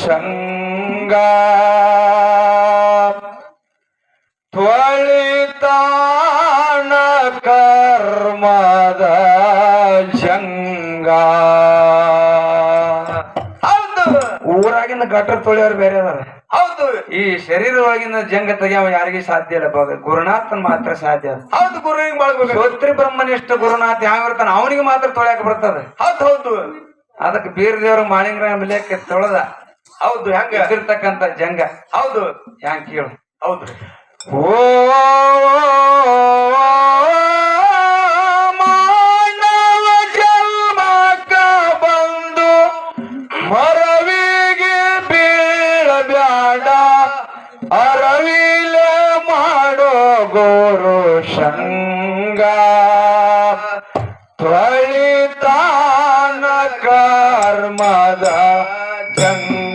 ಸಂಗ ತ್ವಳಿತಾನ ಕರ್ಮದ ಜಂಗ. ಹೌದು. ಊರಾಗಿನ ಗಟ್ರ ತೊಳೆಯವ್ರು ಬೇರೆ ಅದಾರ. ಹೌದು. ಈ ಶರೀರವಾಗಿನ ಜಂಗ ತೆಗಿಯವ ಯಾರಿಗೆ ಸಾಧ್ಯ ಇಲ್ಲ ಬಾಗ ಗುರುನಾಥನ್ ಮಾತ್ರ ಸಾಧ್ಯ ಹೌದು ಗುರು ಹಿಂಗ್ ಮಾಡ್ಬೇಕು ಶ್ರೋತ್ರಿ ಬ್ರಹ್ಮನಿಷ್ಠ ಗುರುನಾಥ ಯಾವ ಇರ್ತಾನೆ ಅವನಿಗೆ ಮಾತ್ರ ತೊಳೆಯಕ್ ಬರ್ತದೆ. ಹೌದು ಹೌದು. ಅದಕ್ಕೆ ಬೀರ್ ದೇವ್ರ ಮಾಳಿಂಗ್ರ ಮಿಲಿಯಕ್ಕೆ ತೊಳೆದ. ಹೌದು, ಹೆಂಗ? ಇದಿರ್ತಕ್ಕಂತ ಜಂಗ. ಹೌದು, ಹ್ಯಾಂಗ ಕೇಳು? ಹೌದು. ಓ, ಮಾನವ ಜನ್ಮಕ್ಕ ಬಂದು ಮರವಿಗೆ ಬೀಳಬ್ಯಾಡ, ಅರವಿಲೆ ಮಾಡೋ ಗೋರು ಶಂಗ. ತ್ವಳಿತಾನ ಕರ್ಮದ ಜಂಗ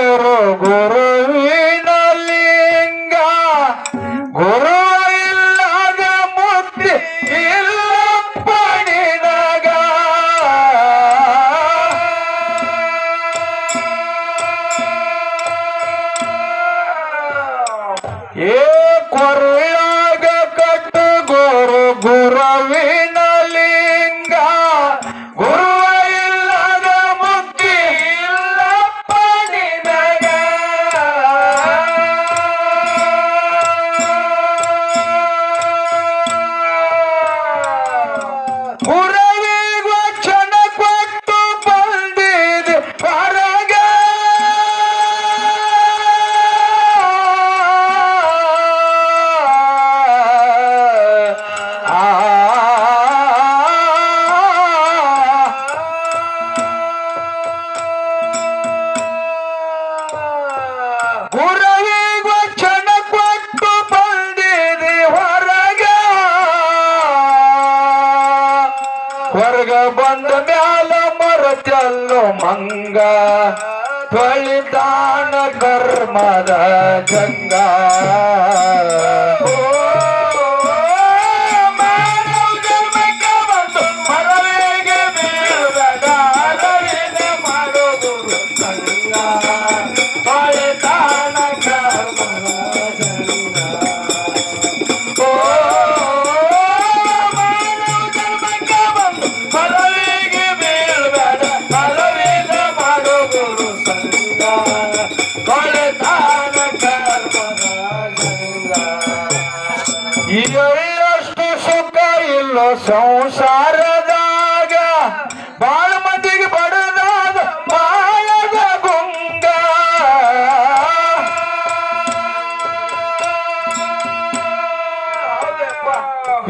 ಗುರು ಗುರುವಿನ ಗುರು ಇಲ್ಲದ ಮುಕ್ತಿ ಇಲ್ಲ ಪಡಿದಾಗ ಏ ಬಂದ ಮ್ಯಾಲ ಮರಚಲ್ಲು ಮಂಗ. ಬಲಿದಾನ ಕರ್ಮದ ಜಂಗ ಸಂಸಾರದಾಗ ಬಾಳ ಮಂದಿಗೆ ಬಡದಾಗ ಮಾಯದ ಗುಂಗ.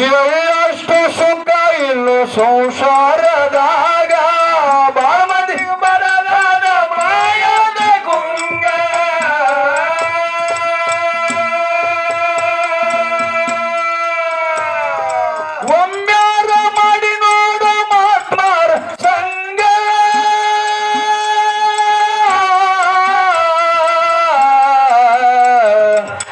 ಎಷ್ಟು ಸುಖ ಇಲ್ಲ ಸಂಸಾರದಾಗ.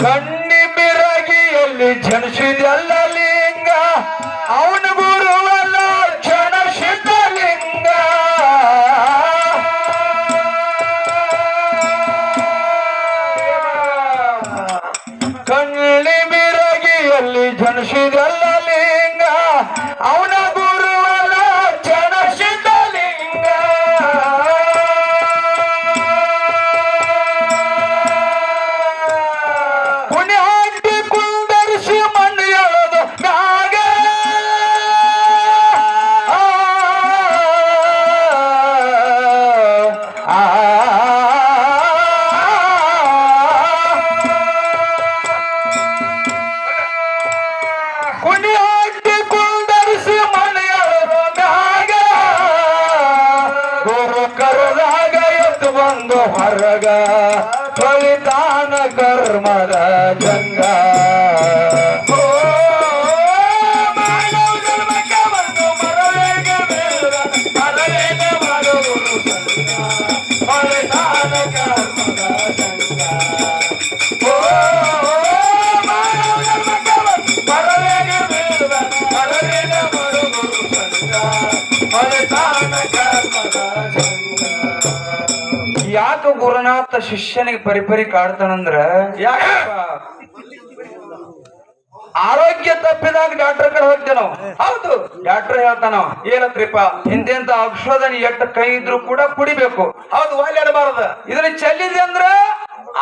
ಕಣ್ಣಿ ಬಿರಗಿಯಲ್ಲಿ ಜನಿಸಿದೆಲ್ಲ ಲಿಂಗ ಅವನು ಗುರುವಲ್ಲ ಕ್ಷಣ ಸಿದ್ಧಲಿಂಗ ಕಣ್ಣಿ ಬಿರಗಿಯಲ್ಲಿ ಜನಿಸಿದೆಲ್ಲ ಹೊರಗ ಬಲಿದಾನ ಕರ್ಮದ ಜಂಗ ಗುರುನಾಥ ಶಿಷ್ಯನಿಗೆ ಪರಿಪರಿ ಕಾಡ್ತಾನಂದ್ರ ಯಾಕಪ್ಪ? ಆರೋಗ್ಯ ತಪ್ಪಿದಾಗ ಡಾಕ್ಟರ್ ಕಡೆ ಹೋಗ್ತೇವೆ ನಾವು. ಹೌದು. ಡಾಕ್ಟರ್ ಹೇಳ್ತಾನ ಏನತ್ರಿಪ್ಪ ಹಿಂದೆಂತ ಔಷಧನ ಎಟ್ಟ ಕೈ ಇದ್ರು ಕೂಡ ಕುಡಿಬೇಕು. ಹೌದು ಒಳ್ಳೆ ಇಡಬಾರದು ಇದನ್ನ ಚೆಲ್ಲಿದೆ ಅಂದ್ರ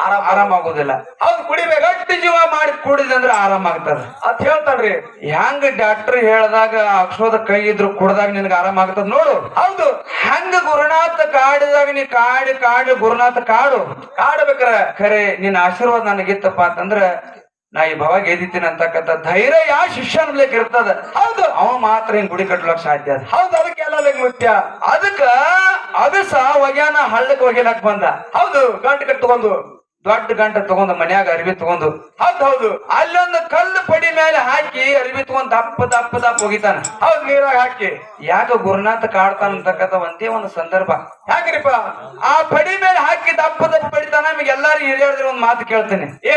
ಆರಾಮ ಆರಾಮ ಆಗುದಿಲ್ಲ. ಹೌದು, ಕುಡಿಬೇಕು. ಗಟ್ಟಿ ಜೀವ ಮಾಡಿ ಕುಡಿದಂದ್ರೆ ಆರಾಮ ಆಗ್ತದ. ಅಂತ ಹೇಳ್ತಾನ್ರಿ ಹೆಂಗ್ ಡಾಕ್ಟರ್ ಹೇಳ್ದಾಗ ಅಕ್ಷೋದ ಕೈ ಇದ್ರು ಕುಡ್ದಾಗ ನಿನ್ಗೆ ಆರಾಮ ಆಗ್ತದ ನೋಡು. ಹೌದು, ಹೆಂಗ್ ಗುರುನಾಥ ಕಾಡಿದಾಗ ನೀ ಕಾಡಿ ಕಾಡಿ, ಗುರುನಾಥ ಕಾಡು. ಕಾಡಬೇಕ್ರ, ಖರೆ, ನಿನ್ನ ಆಶೀರ್ವಾದ ನನಗಿತ್ತಪ್ಪ ಅಂತಂದ್ರ, ನಾ ಈ ಭವ ಗೆದ್ದಿದ್ದೀನಿ ಅಂತಕ್ಕಂಥ ಧೈರ್ಯ ಯಾವ ಶಿಷ್ಯನ ಲೇಖ ಇರ್ತದ. ಹೌದು, ಅವ ಮಾತ್ರ ಹಿಂಗ್ ಗುಡಿ ಕಟ್ಲಕ್ ಸಾಧ್ಯ ಹೌದು ಅದಕ್ಕೆಲ್ಲ ಲಿಂಗ ಮುಖ್ಯ ಅದಕ್ಕ ಸಹ ಒಗ್ಯಾನ ಹಳ್ಳಕ್ ಒಗಿಲಕ್ ಬಂದ. ಹೌದು, ಗಂಟು ಕಟ್ ತಗೊಂಡು ದೊಡ್ಡ ಗಂಟ ತಗೊಂಡು ಮನ್ಯಾಗ ಅರಿವಿ ತಗೊಂಡು, ಹೌದು ಹೌದು, ಅಲ್ಲೊಂದು ಕಲ್ಲು ಪಡಿ ಮೇಲೆ ಹಾಕಿ ಅರಿವಿ ತಗೊಂಡ್ ದಪ್ಪ ದಪ್ಪ ದಪ್ಪ ಹೋಗಿತಾನ ಹೌದು, ನೀರಾಗ ಹಾಕಿ. ಯಾಕ ಗುರುನಾಥ ಕಾಡ್ತಾನ ಅಂತಕ್ಕಂಥ ಒಂದೇ ಒಂದು ಸಂದರ್ಭ. ಯಾಕ್ರಿಪ್ಪ? ಆ ಪಡಿ ಮೇಲೆ ಹಾಕಿ ದಪ್ಪ ದಪ್ಪ ಪಡಿತಾನ ನಿಮ್ಗೆ ಎಲ್ಲಾರು ಹಿರಿಯರ್ದ್ರ ಒಂದ್ ಮಾತು ಕೇಳ್ತೀನಿ.